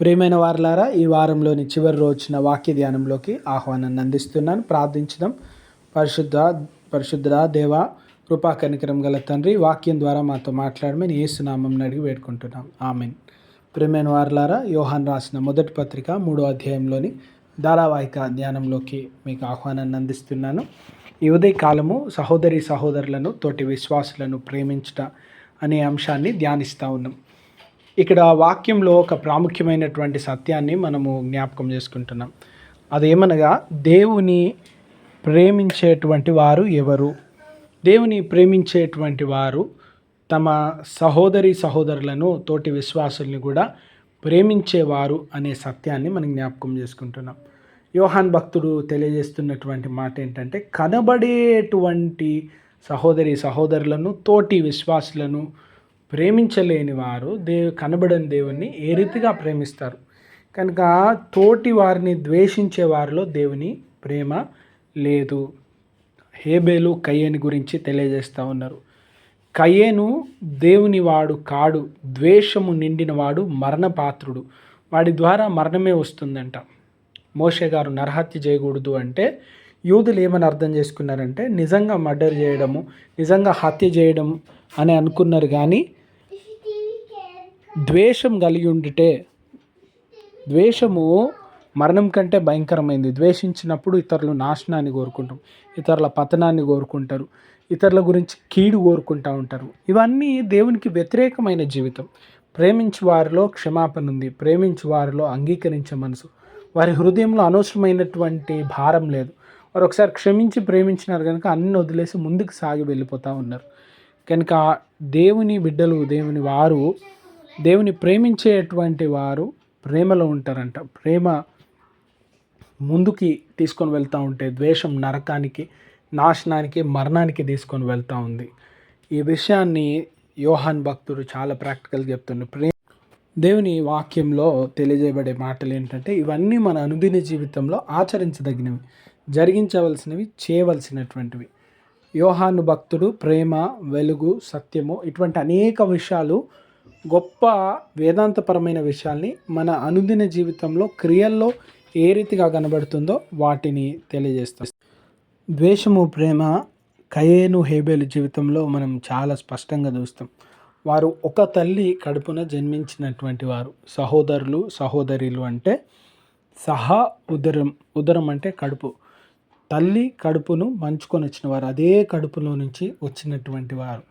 ప్రియమైన వారలారా ఈ వారంలోని చివరి రోజున వాక్య ధ్యానంలోకి ఆహ్వానాన్ని అందిస్తున్నాను. ప్రార్థించడం పరిశుద్ధ పరిశుద్ధ దేవ కృపా కనికరం గల తండ్రి వాక్యం ద్వారా మాతో మాట్లాడమని ఏసునామం అడిగి వేడుకుంటున్నాం. ఆమెన్. ప్రియమైన వారలారా యోహాన్ రాసిన మొదటి పత్రిక మూడో అధ్యాయంలోని ధారావాహిక ధ్యానంలోకి మీకు ఆహ్వానాన్ని అందిస్తున్నాను. ఈ ఉదయ కాలము సహోదరి సహోదరులను తోటి విశ్వాసులను ప్రేమించట అనే అంశాన్ని ధ్యానిస్తూ ఉన్నాం. ఇక్కడ వాక్యంలో ఒక ప్రాముఖ్యమైనటువంటి సత్యాన్ని మనము జ్ఞాపకం చేసుకుంటున్నాం. అదేమనగా దేవుని ప్రేమించేటువంటి వారు ఎవరు? దేవుని ప్రేమించేటువంటి వారు తమ సహోదరి సహోదరులను తోటి విశ్వాసుల్ని కూడా ప్రేమించేవారు అనే సత్యాన్ని మనం జ్ఞాపకం చేసుకుంటున్నాం. యోహాన్ భక్తుడు తెలియజేస్తున్నటువంటి మాట ఏంటంటే కనబడేటువంటి సహోదరి సహోదరులను తోటి విశ్వాసులను ప్రేమించలేని వారు దేవు కనబడని దేవుణ్ణి ఏ రీతిగా ప్రేమిస్తారు? కనుక తోటి వారిని ద్వేషించే వారిలో దేవుని ప్రేమ లేదు. హేబేలు కయ్యేని గురించి తెలియజేస్తూ ఉన్నారు. కయ్యేను దేవుని వాడు కాడు ద్వేషము నిండిన వాడు మరణపాత్రుడు. వాడి ద్వారా మరణమే వస్తుందంట. మోషే గారు నరహత్య చేయకూడదు అంటే యూదులు ఏమని అర్థం చేసుకున్నారంటే నిజంగా మర్డర్ చేయడము నిజంగా హత్య చేయడం అని అనుకున్నారు కానీ ద్వేషం కలిగి ఉండితే ద్వేషము మరణం కంటే భయంకరమైంది. ద్వేషించినప్పుడు ఇతరులు నాశనాన్ని కోరుకుంటాం ఇతరుల పతనాన్ని కోరుకుంటారు. ఇతరుల గురించి కీడు కోరుకుంటూ ఉంటారు. ఇవన్నీ దేవునికి వ్యతిరేకమైన జీవితం. ప్రేమించు వారిలో క్షమాపణ ఉంది. ప్రేమించు వారిలో అంగీకరించే మనసు. వారి హృదయంలో అనవసరమైనటువంటి భారం లేదు. వారు ఒకసారి క్షమించి ప్రేమించినారు కనుక అన్ని వదిలేసి ముందుకు సాగి వెళ్ళిపోతూ ఉన్నారు. కనుక దేవుని బిడ్డలు దేవుని వారు దేవుని ప్రేమించేటువంటి వారు ప్రేమలో ఉంటారంట. ప్రేమ ముందుకి తీసుకొని వెళ్తూ ఉంటే ద్వేషం నరకానికి నాశనానికి మరణానికి తీసుకొని వెళ్తూ ఉంది. ఈ విషయాన్ని యోహాన్ భక్తుడు చాలా ప్రాక్టికల్గా చెప్తుండే. ప్రేమ దేవుని వాక్యంలో తెలియజేయబడే మాటలు ఏంటంటే ఇవన్నీ మన అనుదిన జీవితంలో ఆచరించదగినవి జరిగించవలసినవి చేయవలసినటువంటివి. యోహాను భక్తుడు ప్రేమ వెలుగు సత్యము ఇటువంటి అనేక విషయాలు గొప్ప వేదాంతపరమైన విషయాల్ని మన అనుదిన జీవితంలో క్రియల్లో ఏ రీతిగా కనబడుతుందో వాటిని తెలియజేస్తాం. ద్వేషము ప్రేమ కయేను హేబేలు జీవితంలో మనం చాలా స్పష్టంగా చూస్తాం. వారు ఒక తల్లి కడుపున జన్మించినటువంటి వారు. సహోదరులు సహోదరులు అంటే సహా ఉదరం ఉదరం అంటే కడుపు. తల్లి కడుపును పంచుకొని వచ్చిన వారు అదే కడుపులో నుంచి వచ్చినటువంటి వారు.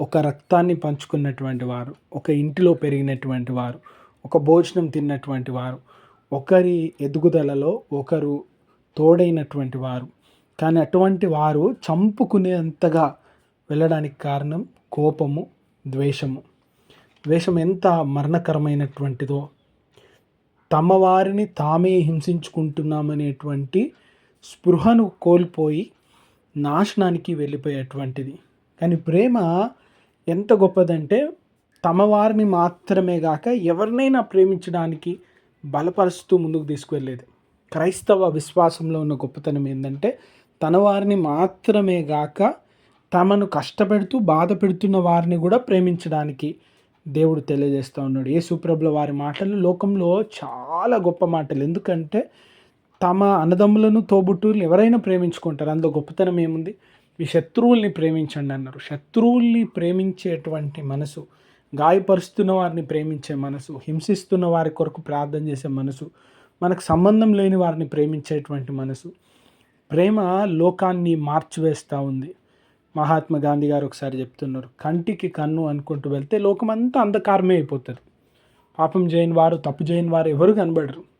ఒక రక్తాన్ని పంచుకున్నటువంటి వారు ఒక ఇంటిలో పెరిగినటువంటి వారు ఒక భోజనం తిన్నటువంటి వారు ఒకరి ఎదుగుదలలో ఒకరు తోడైనటువంటి వారు. కానీ అటువంటి వారు చంపుకునేంతగా వెళ్ళడానికి కారణం కోపము ద్వేషము. ద్వేషం ఎంత మరణకరమైనటువంటిదో తమ వారిని తామే హింసించుకుంటున్నామనేటువంటి స్పృహను కోల్పోయి నాశనానికి వెళ్ళిపోయేటువంటిది. కానీ ప్రేమ ఎంత గొప్పదంటే తమ వారిని మాత్రమే కాక ఎవరినైనా ప్రేమించడానికి బలపరుస్తూ ముందుకు తీసుకువెళ్ళేది. క్రైస్తవ విశ్వాసంలో ఉన్న గొప్పతనం ఏంటంటే తన వారిని మాత్రమే గాక తమను కష్టపెడుతూ బాధ పెడుతున్న వారిని కూడా ప్రేమించడానికి దేవుడు తెలియజేస్తూ ఉన్నాడు. ఏ సుప్రభుల వారి మాటలు లోకంలో చాలా గొప్ప మాటలు. ఎందుకంటే తమ అన్నదమ్ములను తోబుట్టువులను ఎవరైనా ప్రేమించుకుంటారు. అందులో గొప్పతనం ఏముంది? మీ శత్రువుల్ని ప్రేమించండి అన్నారు. శత్రువుల్ని ప్రేమించేటువంటి మనసు గాయపరుస్తున్న వారిని ప్రేమించే మనసు హింసిస్తున్న వారి కొరకు ప్రార్థన చేసే మనసు మనకు సంబంధం లేని వారిని ప్రేమించేటువంటి మనసు ప్రేమ లోకాన్ని మార్చివేస్తూ ఉంది. మహాత్మా గాంధీ గారు ఒకసారి చెప్తున్నారు కంటికి కన్ను అనుకుంటూ వెళ్తే లోకమంతా అంధకారమే అయిపోతుంది. పాపం చేయని వారు తప్పు చేయని వారు ఎవరు కనబడరు.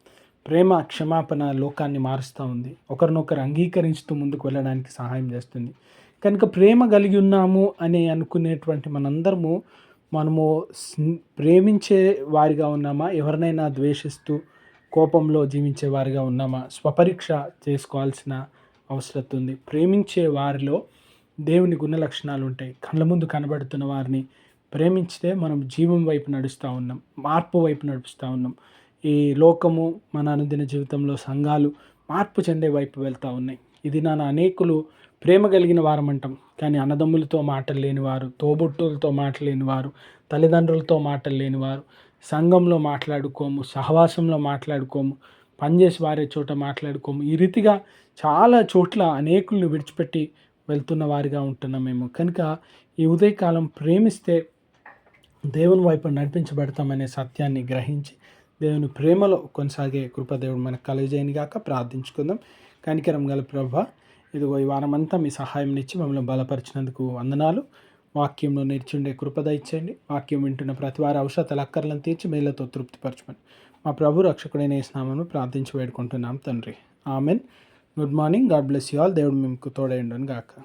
ప్రేమ క్షమాపణ లోకాన్ని మారుస్తూ ఉంది. ఒకరినొకరు అంగీకరించుతూ ముందుకు వెళ్ళడానికి సహాయం చేస్తుంది. కనుక ప్రేమ కలిగి ఉన్నాము అని అనుకునేటువంటి మనందరము మనము ప్రేమించే వారిగా ఉన్నామా? ఎవరినైనా ద్వేషిస్తూ కోపంలో జీవించే వారిగా ఉన్నామా? స్వపరీక్ష చేసుకోవాల్సిన అవసరం ఉంది. ప్రేమించే వారిలో దేవుని గుణ లక్షణాలు ఉంటాయి. కళ్ళ ముందు కనబడుతున్న వారిని ప్రేమించితే మనం జీవం వైపు నడుస్తూ ఉన్నాం. మార్పు వైపు నడుస్తూ ఉన్నాం. ఈ లోకము మన అనుదిన జీవితంలో సంఘాలు మార్పు చెందే వైపు వెళ్తూ ఉన్నాయి. ఇది నా అనేకులు ప్రేమ కలిగిన వారం అంటాం కానీ అన్నదమ్ములతో మాటలు లేనివారు తోబుట్టులతో మాటలు లేనివారు తల్లిదండ్రులతో మాటలు లేనివారు సంఘంలో మాట్లాడుకోము సహవాసంలో మాట్లాడుకోము పనిచేసి వారే చోట మాట్లాడుకోము. ఈ రీతిగా చాలా చోట్ల అనేకులను విడిచిపెట్టి వెళ్తున్న వారిగా ఉంటున్నాం మేము. కనుక ఈ ఉదయకాలం ప్రేమిస్తే దేవుని వైపు నడిపించబడతామనే సత్యాన్ని గ్రహించి దేవుని ప్రేమలో కొనసాగే కృపదేవుడు మనకు కలుగజేయని గాక ప్రార్థించుకుందాం. కనికరం గల ప్రభ ఇదిగో ఈ వారమంతా మీ సహాయం ఇచ్చి మమ్మల్ని బలపరిచినందుకు వందనాలు. వాక్యంలో నేర్చుండే కృపద ఇచ్చేయండి వాక్యం వింటున్న ప్రతి వారి ఔషధాల అక్కర్లను తీర్చి మేళ్ళతో తృప్తిపరచమని మా ప్రభు రక్షకుడైన స్నామను ప్రార్థించి వేడుకుంటున్నాం తండ్రి. Amen. Good morning. God bless you all. దేవుడు మీకు తోడైండను గాక